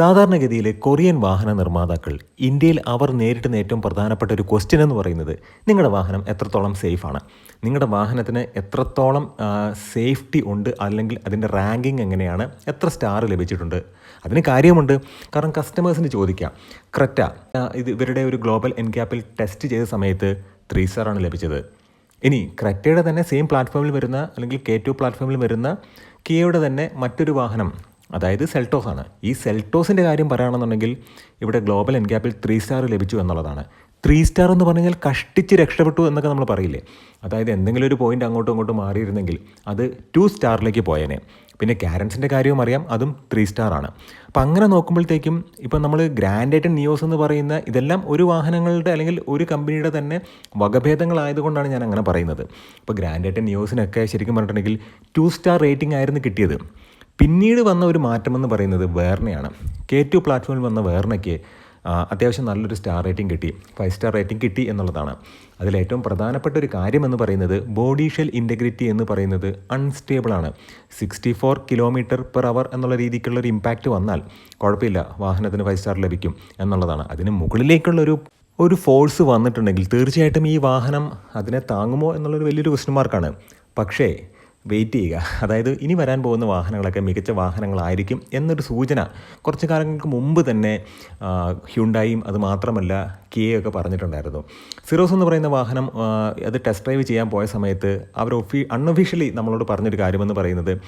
സാധാരണഗതിയിൽ കൊറിയൻ വാഹന നിർമ്മാതാക്കൾ ഇന്ത്യയിൽ അവർ നേരിടുന്ന ഏറ്റവും പ്രധാനപ്പെട്ട ഒരു ക്വസ്റ്റ്യൻ എന്ന് പറയുന്നത് നിങ്ങളുടെ വാഹനം എത്രത്തോളം സേഫാണ് നിങ്ങളുടെ വാഹനത്തിന് എത്രത്തോളം സേഫ്റ്റി ഉണ്ട്? അല്ലെങ്കിൽ അതിന്റെ റാങ്കിങ് എങ്ങനെയാണ്? എത്ര സ്റ്റാർ ലഭിച്ചിട്ടുണ്ട്? അതിന് കാര്യമുണ്ട്. കാരണം കസ്റ്റമേഴ്സിന് ചോദിക്കാം. ക്രെറ്റ ഇത് ഇവരുടെ ഒരു ഗ്ലോബൽ എൻക്യാപ്പിൽ ടെസ്റ്റ് ചെയ്ത സമയത്ത് ത്രീ സ്റ്റാറാണ് ലഭിച്ചത്. ഇനി ക്രെറ്റയുടെ തന്നെ സെയിം പ്ലാറ്റ്ഫോമിൽ വരുന്ന അല്ലെങ്കിൽ കെ ടു പ്ലാറ്റ്ഫോമിൽ വരുന്ന കിയയുടെ തന്നെ മറ്റൊരു വാഹനം അതായത് സെൽട്ടോസ് ആണ്. ഈ സെൽട്ടോസിന്റെ കാര്യം പറയുകയാണെന്നുണ്ടെങ്കിൽ ഇവിടെ ഗ്ലോബൽ എൻക്യാപ്പിൽ ത്രീ സ്റ്റാർ ലഭിച്ചു എന്നുള്ളതാണ്. ത്രീ സ്റ്റാർ എന്ന് പറഞ്ഞാൽ കഷ്ടിച്ച് രക്ഷപ്പെട്ടു എന്നൊക്കെ നമ്മൾ പറയില്ലേ? അതായത് എന്തെങ്കിലും ഒരു പോയിന്റ് അങ്ങോട്ടും ഇങ്ങോട്ടും മാറിയിരുന്നെങ്കിൽ അത് ടു സ്റ്റാറിലേക്ക് പോയേനെ. പിന്നെ കാരൻസിന്റെ കാര്യവും അറിയാം അതും ത്രീ സ്റ്റാർ ആണ്. അപ്പം അങ്ങനെ നോക്കുമ്പോഴത്തേക്കും ഇപ്പം നമ്മൾ ഗ്രാൻഡായിട്ട് നിയോസ് എന്ന് പറയുന്ന ഇതെല്ലാം ഒരു വാഹനങ്ങളുടെ അല്ലെങ്കിൽ ഒരു കമ്പനിയുടെ തന്നെ വകഭേദങ്ങളായതുകൊണ്ടാണ് ഞാൻ അങ്ങനെ പറയുന്നത്. ഇപ്പോൾ ഗ്രാൻഡായിട്ട് നിയോസിനൊക്കെ ശരിക്കും പറഞ്ഞിട്ടുണ്ടെങ്കിൽ ടു സ്റ്റാർ റേറ്റിംഗ് ആയിരുന്നു കിട്ടിയത്. പിന്നീട് വന്ന ഒരു മാറ്റമെന്ന് പറയുന്നത് വേർണയാണ്. കെ ടു പ്ലാറ്റ്ഫോമിൽ വന്ന വേർണയ്ക്ക് അത്യാവശ്യം നല്ലൊരു സ്റ്റാർ റേറ്റിംഗ് കിട്ടി. ഫൈവ് സ്റ്റാർ റേറ്റിംഗ് കിട്ടി എന്നുള്ളതാണ്. അതിലേറ്റവും പ്രധാനപ്പെട്ട ഒരു കാര്യം എന്ന് പറയുന്നത് ബോഡി ഷെൽ ഇന്റഗ്രിറ്റി എന്ന് പറയുന്നത് അൺസ്റ്റേബിളാണ് sixty four kilometre per hour എന്നുള്ള രീതിക്കുള്ള ഒരു ഇമ്പാക്റ്റ് വന്നാൽ കുഴപ്പമില്ല വാഹനത്തിന് ഫൈവ് സ്റ്റാർ ലഭിക്കും എന്നുള്ളതാണ്. അതിന് മുകളിലേക്കുള്ളൊരു ഒരു ഫോഴ്സ് വന്നിട്ടുണ്ടെങ്കിൽ തീർച്ചയായിട്ടും ഈ വാഹനം അതിനെ താങ്ങുമോ എന്നുള്ളൊരു വലിയൊരു ക്വസ്റ്റ്യൻ മാർക്കാണ് പക്ഷേ വെയിറ്റ് ചെയ്യുക. അതായത് ഇനി വരാൻ പോകുന്ന വാഹനങ്ങളൊക്കെ മികച്ച വാഹനങ്ങളായിരിക്കും എന്നൊരു സൂചന കുറച്ച് കാലങ്ങൾക്ക് മുമ്പ് തന്നെ ഹ്യുണ്ടായും അത് മാത്രമല്ല കിയയൊക്കെ പറഞ്ഞിട്ടുണ്ടായിരുന്നു. സിറോസ് എന്ന് പറയുന്ന വാഹനം അത് ടെസ്റ്റ് ഡ്രൈവ് ചെയ്യാൻ പോയ സമയത്ത് അവർ ഒഫീ അൺഒഫീഷ്യലി നമ്മളോട് പറഞ്ഞൊരു കാര്യമെന്ന് പറയുന്നത്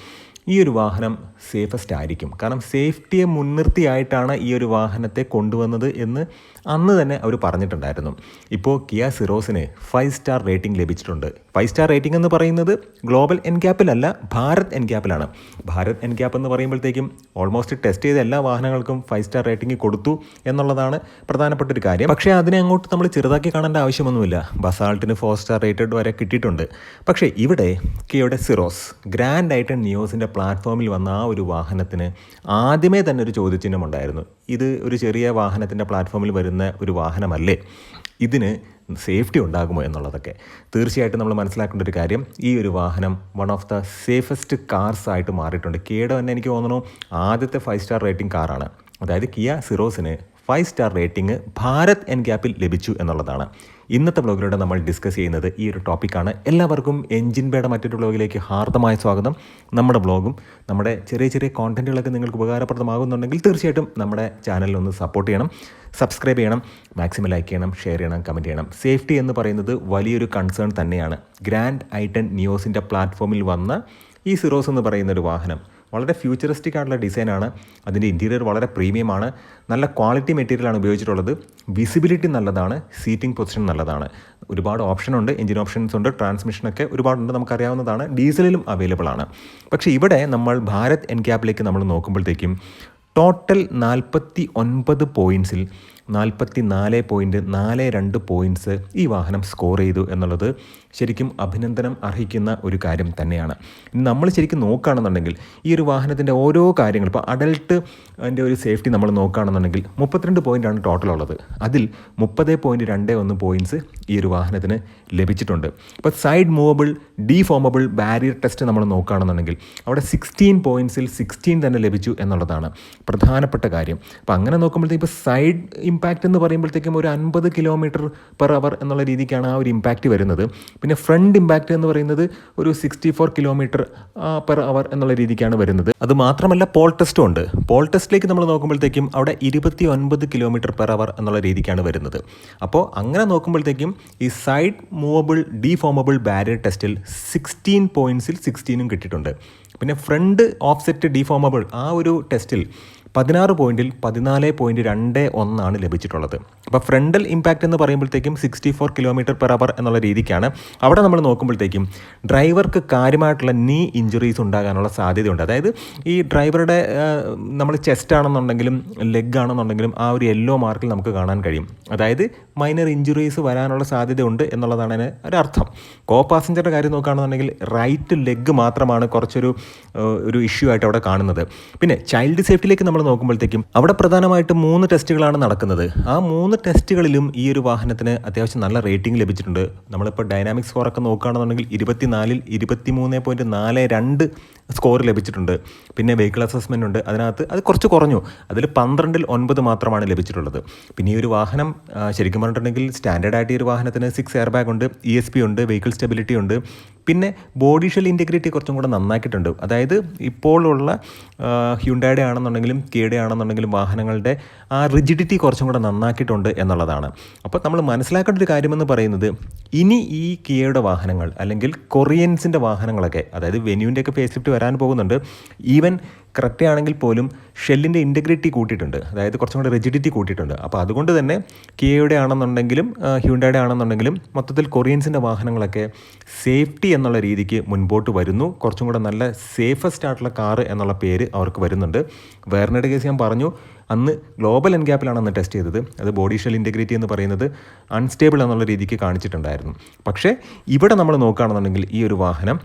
ഈ ഒരു വാഹനം സേഫസ്റ്റ് ആയിരിക്കും. കാരണം സേഫ്റ്റിയെ മുൻനിർത്തിയായിട്ടാണ് ഈ ഒരു വാഹനത്തെ കൊണ്ടുവന്നത് എന്ന് അന്ന് തന്നെ അവർ പറഞ്ഞിട്ടുണ്ടായിരുന്നു. ഇപ്പോൾ കിയ സിറോസിന് ഫൈവ് സ്റ്റാർ റേറ്റിംഗ് ലഭിച്ചിട്ടുണ്ട്. ഫൈവ് സ്റ്റാർ റേറ്റിംഗ് എന്ന് പറയുന്നത് ഗ്ലോബൽ എൻക്യാപ്പിലല്ല ഭാരത് എൻക്യാപ്പിലാണ് ഭാരത് എൻക്യാപ്പ് എന്ന് പറയുമ്പോഴത്തേക്കും ഓൾമോസ്റ്റ് ടെസ്റ്റ് ചെയ്ത എല്ലാ വാഹനങ്ങൾക്കും ഫൈവ് സ്റ്റാർ റേറ്റിംഗ് കൊടുത്തു എന്നുള്ളതാണ് പ്രധാനപ്പെട്ട ഒരു കാര്യം. പക്ഷേ അതിനെ അങ്ങോട്ട് നമ്മൾ ചെറുതാക്കി കാണേണ്ട ആവശ്യമൊന്നുമില്ല. ബസാൾട്ടിന് ഫോർ സ്റ്റാർ റേറ്റഡ് വരെ കിട്ടിയിട്ടുണ്ട്. പക്ഷേ ഇവിടെ കിയുടെ സിറോസ് ഗ്രാൻഡ് ആയിട്ട് നിയോസിന്റെ പ്ലാറ്റ്ഫോമിൽ വന്ന ആ ഒരു വാഹനത്തിന് ആദ്യമേ തന്നെ ഒരു ചോദ്യചിഹ്നം ഉണ്ടായിരുന്നു ഇത് ഒരു ചെറിയ വാഹനത്തിന്റെ പ്ലാറ്റ്ഫോമിൽ വരുന്ന ഒരു വാഹനമല്ലേ? ഇതിന് സേഫ്റ്റി ഉണ്ടാകുമോ എന്നുള്ളതൊക്കെ. തീർച്ചയായിട്ടും നമ്മൾ മനസ്സിലാക്കേണ്ട ഒരു കാര്യം ഈ ഒരു വാഹനം one of the safest cars ആയിട്ട് മാറിയിട്ടുണ്ട്. കേടോ തന്നെ എനിക്ക് തോന്നുന്നു ആദ്യത്തെ ഫൈവ് സ്റ്റാർ റേറ്റിംഗ് കാറാണ് അതായത് കിയ സിറോസിന് ഫൈവ് സ്റ്റാർ റേറ്റിംഗ് ഭാരത് എൻ ഗ്യാപ്പിൽ ലഭിച്ചു എന്നുള്ളതാണ്. ഇന്നത്തെ ബ്ലോഗിലൂടെ നമ്മൾ ഡിസ്കസ് ചെയ്യുന്നത് ഈ ഒരു ടോപ്പിക്കാണ് എല്ലാവർക്കും എൻജിൻ ബേയുടെ മറ്റൊരു ബ്ലോഗിലേക്ക് ഹാർദമായ സ്വാഗതം. നമ്മുടെ ബ്ലോഗും നമ്മുടെ ചെറിയ ചെറിയ കോണ്ടന്റുകളൊക്കെ നിങ്ങൾക്ക് ഉപകാരപ്രദമാകുന്നുണ്ടെങ്കിൽ തീർച്ചയായിട്ടും നമ്മുടെ ചാനലിൽ ഒന്ന് സപ്പോർട്ട് ചെയ്യണം. സബ്സ്ക്രൈബ് ചെയ്യണം മാക്സിമം ലൈക്ക് ചെയ്യണം ഷെയർ ചെയ്യണം കമന്റ് ചെയ്യണം. സേഫ്റ്റി എന്ന് പറയുന്നത് വലിയൊരു കൺസേൺ തന്നെയാണ്. ഗ്രാൻഡ് ഐ ടെൻ നിയോസിന്റെ പ്ലാറ്റ്ഫോമിൽ വന്ന ഈ സിറോസ് എന്ന് പറയുന്ന ഒരു വാഹനം. വളരെ ഫ്യൂച്ചറിസ്റ്റിക് ആയിട്ടുള്ള ഡിസൈനാണ് അതിന്റെ ഇന്റീരിയർ വളരെ പ്രീമിയമാണ് നല്ല ക്വാളിറ്റി മെറ്റീരിയലാണ് ഉപയോഗിച്ചിട്ടുള്ളത്. വിസിബിലിറ്റി നല്ലതാണ്. സീറ്റിംഗ് പൊസിഷൻ നല്ലതാണ്. ഒരുപാട് ഓപ്ഷൻ ഉണ്ട്. എഞ്ചിൻ ഓപ്ഷൻസ് ഉണ്ട്. ട്രാൻസ്മിഷനൊക്കെ ഒരുപാടുണ്ട് നമുക്കറിയാവുന്നതാണ്. ഡീസലിലും അവൈലബിൾ ആണ്. പക്ഷേ ഇവിടെ നമ്മൾ ഭാരത് എൻ ക്യാപ്പിലേക്ക് നമ്മൾ നോക്കുമ്പോഴത്തേക്കും ടോട്ടൽ നാൽപ്പത്തി ഒൻപത് പോയിന്റ്സിൽ നാൽപ്പത്തി നാല് പോയിന്റ് നാല് രണ്ട് പോയിന്റ്സ് ഈ വാഹനം സ്കോർ ചെയ്തു എന്നുള്ളത് ശരിക്കും അഭിനന്ദനം അർഹിക്കുന്ന ഒരു കാര്യം തന്നെയാണ്. നമ്മൾ ശരിക്കും നോക്കുകയാണെന്നുണ്ടെങ്കിൽ ഈ ഒരു വാഹനത്തിന്റെ ഓരോ കാര്യങ്ങൾ ഇപ്പോൾ അഡൽട്ട് അതിന്റെ ഒരു സേഫ്റ്റി നമ്മൾ നോക്കുകയാണെന്നുണ്ടെങ്കിൽ മുപ്പത്തിരണ്ട് പോയിന്റാണ് ടോട്ടൽ ഉള്ളത്. അതിൽ മുപ്പത് പോയിന്റ് രണ്ട് ഒന്ന് പോയിന്റ്സ് ഈ ഒരു വാഹനത്തിന് ലഭിച്ചിട്ടുണ്ട്. ഇപ്പോൾ side movable deformable barrier test നമ്മൾ നോക്കുകയാണെന്നുണ്ടെങ്കിൽ അവിടെ സിക്സ്റ്റീൻ പോയിന്റ്സിൽ സിക്സ്റ്റീൻ തന്നെ ലഭിച്ചു എന്നുള്ളതാണ് പ്രധാനപ്പെട്ട കാര്യം. അപ്പോൾ അങ്ങനെ നോക്കുമ്പോഴത്തേക്ക് ഇപ്പോൾ സൈഡ് ഇമ്പാക്റ്റ് എന്ന് പറയുമ്പോഴത്തേക്കും ഒരു അൻപത് കിലോമീറ്റർ പെർ അവർ എന്നുള്ള രീതിക്കാണ് ആ ഒരു ഇമ്പാക്റ്റ് വരുന്നത്. പിന്നെ ഫ്രണ്ട് ഇമ്പാക്റ്റ് എന്ന് പറയുന്നത് ഒരു sixty four kilometre per hour എന്നുള്ള രീതിക്കാണ് വരുന്നത്. അത് മാത്രമല്ല പോൾ ടെസ്റ്റും ഉണ്ട്. പോൾ ടെസ്റ്റിലേക്ക് നമ്മൾ നോക്കുമ്പോഴത്തേക്കും അവിടെ ഇരുപത്തി ഒൻപത് കിലോമീറ്റർ പെർ അവർ എന്നുള്ള രീതിക്കാണ് വരുന്നത്. അപ്പോൾ അങ്ങനെ നോക്കുമ്പോഴത്തേക്കും ഈ സൈഡ് മൂവബിൾ ഡീഫോമബിൾ ബാരിയർ ടെസ്റ്റിൽ സിക്സ്റ്റീൻ പോയിന്റ്സിൽ സിക്സ്റ്റീനും കിട്ടിയിട്ടുണ്ട്. പിന്നെ ഫ്രണ്ട് ഓഫ്സെറ്റ് ഡീഫോമബിൾ ആ ഒരു ടെസ്റ്റിൽ പതിനാറ് പോയിന്റിൽ പതിനാല് പോയിന്റ് രണ്ട് ഒന്നാണ് ലഭിച്ചിട്ടുള്ളത്. അപ്പോൾ ഫ്രണ്ടൽ ഇമ്പാക്റ്റ് എന്ന് പറയുമ്പോഴത്തേക്കും sixty four kilometre per hour എന്നുള്ള രീതിക്കാണ്. അവിടെ നമ്മൾ നോക്കുമ്പോഴത്തേക്കും ഡ്രൈവർക്ക് കാര്യമായിട്ടുള്ള നീ ഇഞ്ചുറീസ് ഉണ്ടാകാനുള്ള സാധ്യതയുണ്ട്. അതായത് ഈ ഡ്രൈവറുടെ നമ്മൾ ചെസ്റ്റ് ആണെന്നുണ്ടെങ്കിലും ലെഗ് ആണെന്നുണ്ടെങ്കിലും ആ ഒരു യെല്ലോ മാർക്കിൽ നമുക്ക് കാണാൻ കഴിയും. അതായത് മൈനർ ഇഞ്ചുറീസ് വരാനുള്ള സാധ്യതയുണ്ട് എന്നുള്ളതാണ് അതിന് ഒരർത്ഥം കോ പാസഞ്ചറുടെ കാര്യം നോക്കുകയാണെന്നുണ്ടെങ്കിൽ റൈറ്റ് ലെഗ് മാത്രമാണ് കുറച്ചൊരു ഒരു ഇഷ്യൂ ആയിട്ട് അവിടെ കാണുന്നത്. പിന്നെ ചൈൽഡ് സേഫ്റ്റിയിലേക്ക് നമ്മൾ നോക്കുമ്പോഴത്തേക്കും അവിടെ പ്രധാനമായിട്ടും മൂന്ന് ടെസ്റ്റുകളാണ് നടക്കുന്നത്. ആ മൂന്ന് ടെസ്റ്റുകളിലും ഈ ഒരു വാഹനത്തിന് അത്യാവശ്യം നല്ല റേറ്റിംഗ് ലഭിച്ചിട്ടുണ്ട്. നമ്മളിപ്പോൾ ഡൈനാമിക് സ്കോർ ഒക്കെ നോക്കുകയാണെന്നുണ്ടെങ്കിൽ ഇരുപത്തിനാലിൽ ഇരുപത്തി മൂന്ന് പോയിന്റ് നാല് രണ്ട് സ്കോർ ലഭിച്ചിട്ടുണ്ട്. പിന്നെ വെഹിക്കിൾ അസസ്മെന്റ് ഉണ്ട്. അതിനകത്ത് അത് കുറച്ച് കുറഞ്ഞു. അതിൽ പന്ത്രണ്ടിൽ ഒൻപത് മാത്രമാണ് ലഭിച്ചിട്ടുള്ളത്. പിന്നെ ഈ ഒരു വാഹനം ശരിക്കും പറഞ്ഞിട്ടുണ്ടെങ്കിൽ സ്റ്റാൻഡേർഡ് ആയിട്ട് ഈ ഒരു വാഹനത്തിന് സിക്സ് എയർ ബാഗ് ഉണ്ട് ഇ എസ് പി ഉണ്ട് വെഹിക്കിൾ സ്റ്റെബിലിറ്റി ഉണ്ട്. പിന്നെ ബോഡി ഷെൽ ഇന്റഗ്രിറ്റി കുറച്ചും കൂടെ നന്നാക്കിയിട്ടുണ്ട്. അതായത് ഇപ്പോഴുള്ള ഹ്യുണ്ടായുടെ ആണെന്നുണ്ടെങ്കിലും കിയുടെ ആണെന്നുണ്ടെങ്കിലും വാഹനങ്ങളുടെ ആ റിജിഡിറ്റി കുറച്ചും കൂടെ നന്നാക്കിയിട്ടുണ്ട് എന്നുള്ളതാണ്. അപ്പോൾ നമ്മൾ മനസ്സിലാക്കേണ്ട ഒരു കാര്യമെന്ന് പറയുന്നത് ഇനി ഈ കിയയുടെ വാഹനങ്ങൾ അല്ലെങ്കിൽ കൊറിയൻസിന്റെ വാഹനങ്ങളൊക്കെ അതായത് വെന്യൂവിന്റെയൊക്കെ ഫേസ് വരാൻ പോകുന്നുണ്ട്. ഈവൻ കറക്റ്റ് ആണെങ്കിൽ പോലും ഷെല്ലിന്റെ ഇന്റഗ്രിറ്റി കൂട്ടിയിട്ടുണ്ട്. അതായത് കുറച്ചും കൂടെ റിജിഡിറ്റി കൂട്ടിയിട്ടുണ്ട്. അപ്പോൾ അതുകൊണ്ട് തന്നെ കിയയുടെ ആണെന്നുണ്ടെങ്കിലും ഹ്യൂണ്ടായുടെ ആണെന്നുണ്ടെങ്കിലും മൊത്തത്തിൽ കൊറിയൻസിന്റെ വാഹനങ്ങളൊക്കെ സേഫ്റ്റി എന്നുള്ള രീതിക്ക് മുൻപോട്ട് വരുന്നു. കുറച്ചും കൂടെ നല്ല സേഫസ്റ്റ് ആയിട്ടുള്ള കാറ് എന്നുള്ള പേര് അവർക്ക് വരുന്നുണ്ട്. വേറെ കേസ് ഞാൻ പറഞ്ഞു. അന്ന് ഗ്ലോബൽ എൻഗ്യാപ്പിലാണ് അന്ന് ടെസ്റ്റ് ചെയ്തത്. അത് ബോഡി ഷെൽ ഇന്റഗ്രിറ്റി എന്ന് പറയുന്നത് അൺസ്റ്റേബിൾ എന്നുള്ള രീതിക്ക് കാണിച്ചിട്ടുണ്ടായിരുന്നു. പക്ഷേ ഇവിടെ നമ്മൾ നോക്കുകയാണെന്നുണ്ടെങ്കിൽ ഈ ഒരു വാഹനം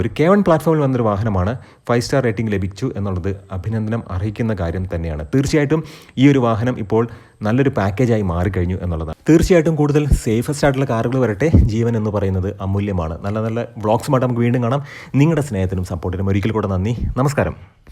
ഒരു കെ വൺ പ്ലാറ്റ്ഫോമിൽ വന്നൊരു വാഹനമാണ് ഫൈവ് സ്റ്റാർ റേറ്റിംഗ് ലഭിച്ചു എന്നുള്ളത് അഭിനന്ദനം അർഹിക്കുന്ന കാര്യം തന്നെയാണ്. തീർച്ചയായിട്ടും ഈ ഒരു വാഹനം ഇപ്പോൾ നല്ലൊരു പാക്കേജായി മാറിക്കഴിഞ്ഞു എന്നുള്ളതാണ്. തീർച്ചയായിട്ടും കൂടുതൽ സേഫസ്റ്റ് ആയിട്ടുള്ള കാറുകൾ വരട്ടെ. ജീവൻ എന്ന് പറയുന്നത് അമൂല്യമാണ്. നല്ല നല്ല വ്ളോഗ്സുമായിട്ട് നമുക്ക് വീണ്ടും കാണാം. നിങ്ങളുടെ സ്നേഹത്തിനും സപ്പോർട്ടിനും ഒരിക്കൽ കൂടെ നന്ദി. നമസ്കാരം.